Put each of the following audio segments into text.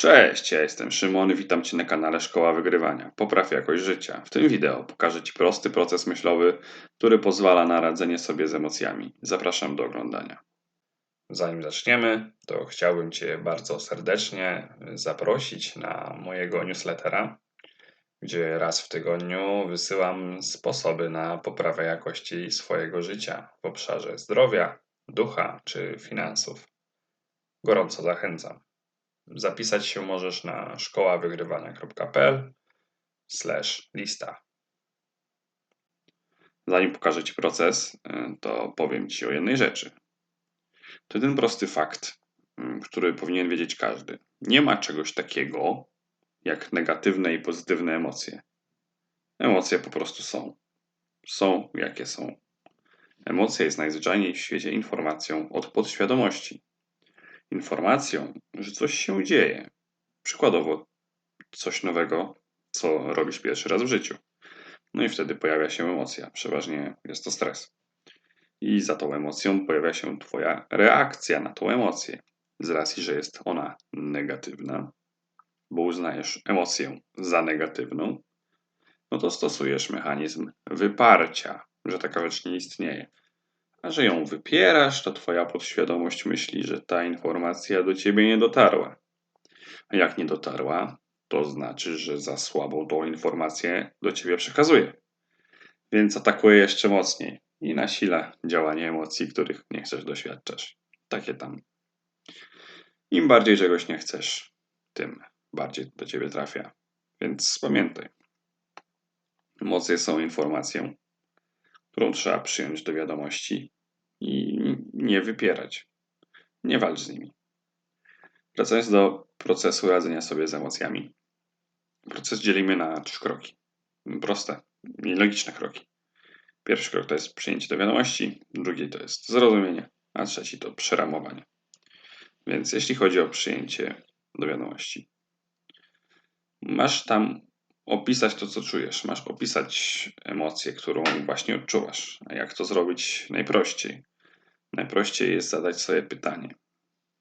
Cześć, ja jestem Szymon, witam Cię na kanale Szkoła Wygrywania. Popraw jakość życia. W tym wideo pokażę Ci prosty proces myślowy, który pozwala na radzenie sobie z emocjami. Zapraszam do oglądania. Zanim zaczniemy, to chciałbym Cię bardzo serdecznie zaprosić na mojego newslettera, gdzie raz w tygodniu wysyłam sposoby na poprawę jakości swojego życia w obszarze zdrowia, ducha czy finansów. Gorąco zachęcam. Zapisać się możesz na szkoławygrywania.pl lista. Zanim pokażę Ci proces, y, to powiem Ci o jednej rzeczy. To jeden prosty fakt, y, który powinien wiedzieć każdy. Nie ma czegoś takiego jak negatywne i pozytywne emocje. Emocje po prostu są. Są jakie są. Emocja jest najzwyczajniej w świecie informacją od podświadomości informacją, że coś się dzieje. Przykładowo coś nowego, co robisz pierwszy raz w życiu. No i wtedy pojawia się emocja. Przeważnie jest to stres. I za tą emocją pojawia się Twoja reakcja na tą emocję. Z racji, że jest ona negatywna, bo uznajesz emocję za negatywną, no to stosujesz mechanizm wyparcia, że taka rzecz nie istnieje. A że ją wypierasz, to twoja podświadomość myśli, że ta informacja do ciebie nie dotarła. A jak nie dotarła, to znaczy, że za słabą tą informację do ciebie przekazuje. Więc atakuje jeszcze mocniej i nasila działanie emocji, których nie chcesz doświadczać. Takie tam. Im bardziej czegoś nie chcesz, tym bardziej do ciebie trafia. Więc pamiętaj. Emocje są informacją, którą trzeba przyjąć do wiadomości i nie wypierać. Nie walcz z nimi. Wracając do procesu radzenia sobie z emocjami. Proces dzielimy na trzy kroki. Proste i logiczne kroki. Pierwszy krok to jest przyjęcie do wiadomości, drugi to jest zrozumienie, a trzeci to przeramowanie. Więc jeśli chodzi o przyjęcie do wiadomości, masz tam opisać to, co czujesz. Masz opisać emocję, którą właśnie odczuwasz. A jak to zrobić najprościej? Najprościej jest zadać sobie pytanie: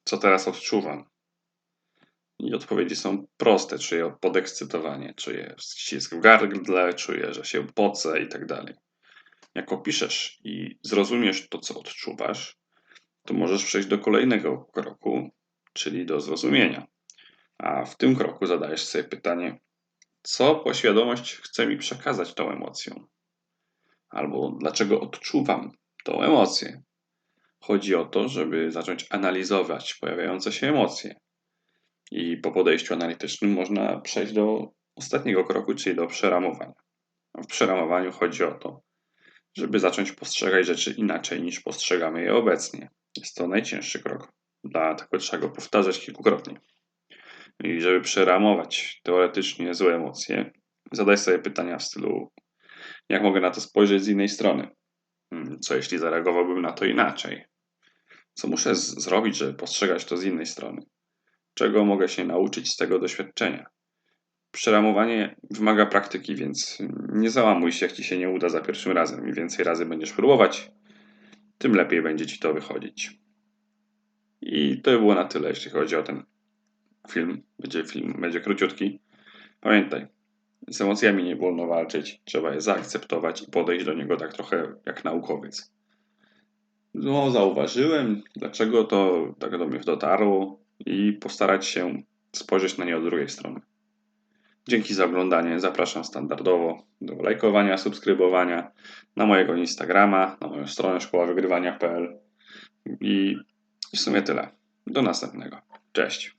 co teraz odczuwam? I odpowiedzi są proste. Czuję podekscytowanie, czuję ścisk w gardle, czuję, że się pocę i tak dalej. Jak opiszesz i zrozumiesz to, co odczuwasz, to możesz przejść do kolejnego kroku, czyli do zrozumienia. A w tym kroku zadajesz sobie pytanie, co poświadomość chce mi przekazać tą emocją, albo dlaczego odczuwam tą emocję. Chodzi o to, żeby zacząć analizować pojawiające się emocje. I po podejściu analitycznym można przejść do ostatniego kroku, czyli do przeramowania. W przeramowaniu chodzi o to, żeby zacząć postrzegać rzeczy inaczej niż postrzegamy je obecnie. Jest to najcięższy krok, dlatego trzeba go powtarzać kilkukrotnie. I żeby przeramować teoretycznie złe emocje, zadaj sobie pytania w stylu: jak mogę na to spojrzeć z innej strony? Hmm, co jeśli zareagowałbym na to inaczej? Co muszę zrobić, żeby postrzegać to z innej strony? Czego mogę się nauczyć z tego doświadczenia? Przeramowanie wymaga praktyki, więc nie załamuj się, jak ci się nie uda za pierwszym razem. Im więcej razy będziesz próbować, tym lepiej będzie ci to wychodzić. I to by było na tyle, jeśli chodzi o ten film. Będzie film, będzie króciutki. Pamiętaj, z emocjami nie wolno walczyć, trzeba je zaakceptować i podejść do niego tak trochę jak naukowiec. No, zauważyłem, dlaczego to tak do mnie dotarło i postarać się spojrzeć na nie od drugiej strony. Dzięki za oglądanie. Zapraszam standardowo do lajkowania, subskrybowania na mojego Instagrama, na moją stronę szkoławygrywania.pl i w sumie tyle. Do następnego. Cześć.